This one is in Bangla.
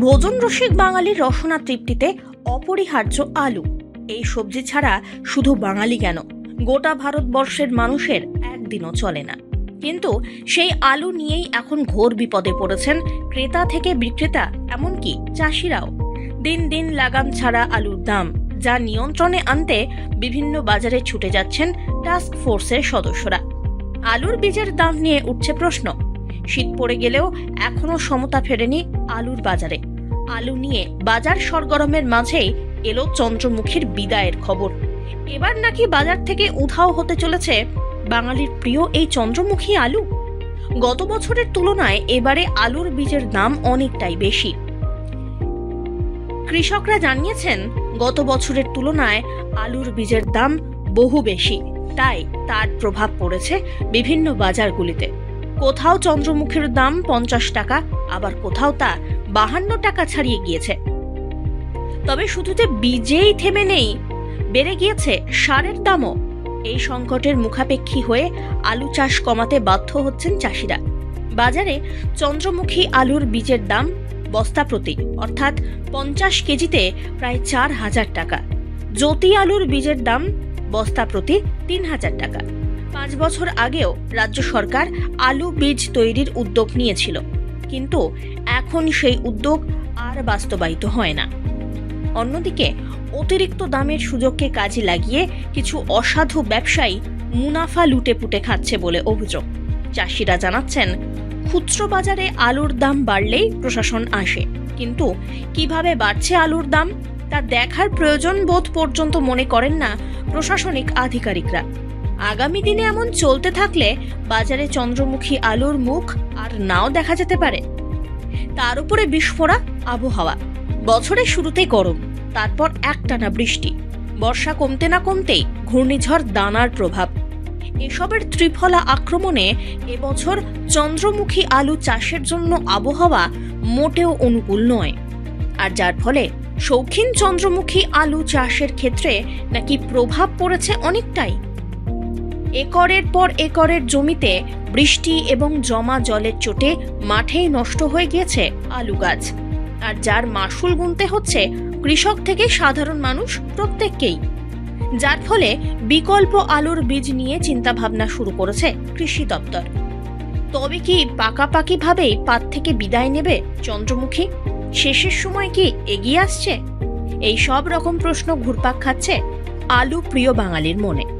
ভোজন রসিক বাঙালির রসনা তৃপ্তিতে অপরিহার্য আলু। এই সবজি ছাড়া শুধু বাঙালি কেন? গোটা ভারতবর্ষের মানুষের একদিনও চলে না। কিন্তু সেই আলু নিয়েই এখন ঘোর বিপদে পড়েছেন ক্রেতা থেকে বিক্রেতা, এমনকি চাষিরাও। দিন দিন লাগাম ছাড়া আলুর দাম, যা নিয়ন্ত্রণে আনতে বিভিন্ন বাজারে ছুটে যাচ্ছেন টাস্ক ফোর্সের সদস্যরা। আলুর বীজের দাম নিয়ে উঠছে প্রশ্ন। শীত পড়ে গেলেও এখনও সমতা ফেরেনি আলুর বাজারে। আলু নিয়ে বাজার সরগরমের মাঝেই এলো চন্দ্রমুখীর বিদায়ের খবর। এবার নাকি বাজার থেকে উধাও হতে চলেছে বাঙালির প্রিয় এই চন্দ্রমুখী আলু। গত বছরের তুলনায় এবারে আলুর বীজের দাম অনেকটাই বেশি। কৃষকরা জানিয়েছেন, গত বছরের তুলনায় আলুর বীজের দাম বহু বেশি। তাই তার প্রভাব পড়েছে বিভিন্ন বাজারগুলিতে। কোথাও চন্দ্রমুখীর দাম পঞ্চাশ টাকা, আবার কোথাও তা বাহান্ন টাকা ছাড়িয়ে গিয়েছে। তবে শুধু যে বীজেই থেমে নেই, বেড়ে গিয়েছে সারের দামও। এই সংকটের মুখাপেক্ষী হয়ে আলু চাষ কমাতে বাধ্য হচ্ছেন চাষিরা। বাজারে চন্দ্রমুখী আলুর বীজের দাম বস্তা প্রতি, অর্থাৎ পঞ্চাশ কেজিতে প্রায় চার হাজার টাকা। জ্যোতি আলুর বীজের দাম বস্তা প্রতি তিন হাজার টাকা। পাঁচ বছর আগেও রাজ্য সরকার আলু বীজ তৈরির উদ্যোগ নিয়েছিল। কিন্তু এখন সেই উদ্যোগ আর বাস্তবায়িত হয় না। অন্যদিকে, অতিরিক্ত দামের সুযোগকে কাজে লাগিয়ে কিছু অসাধু ব্যবসায়ী মুনাফা লুটে পুটে খাচ্ছে বলে অভিযোগ। চাষিরা জানাচ্ছেন, খুচরো বাজারে আলুর দাম বাড়লেই প্রশাসন আসে। কিন্তু কীভাবে বাড়ছে আলুর দাম, তা দেখার প্রয়োজন বোধ পর্যন্ত মনে করেন না প্রশাসনিক আধিকারিকরা। আগামী দিনে এমন চলতে থাকলে বাজারে চন্দ্রমুখী আলুর মুখ আর নাও দেখা যেতে পারে। তার উপরে বিস্ফোরা আবহাওয়া। বছরের শুরুতেই গরম, তারপর একটানা বৃষ্টি। বর্ষা কমতে না কমতেই ঘূর্ণিঝড় দানার প্রভাব। এসবের ত্রিফলা আক্রমণে এবছর চন্দ্রমুখী আলু চাষের জন্য আবহাওয়া মোটেও অনুকূল নয়। আর যার ফলে শৌখিন চন্দ্রমুখী আলু চাষের ক্ষেত্রে নাকি প্রভাব পড়েছে অনেকটাই। একরের পর একরের জমিতে বৃষ্টি এবং জমা জলের চোটে মাঠেই নষ্ট হয়ে গিয়েছে আলু গাছ। আর যার মাসুল গুনতে হচ্ছে কৃষক থেকে সাধারণ মানুষ প্রত্যেককেই। যার ফলে বিকল্প আলুর বীজ নিয়ে চিন্তাভাবনা শুরু করেছে কৃষি দপ্তর। তবে কি পাকাপাকি ভাবেই পাত থেকে বিদায় নেবে চন্দ্রমুখী? শেষের সময় কি এগিয়ে আসছে? এই সব রকম প্রশ্ন ঘুরপাক খাচ্ছে আলু প্রিয় বাঙালির মনে।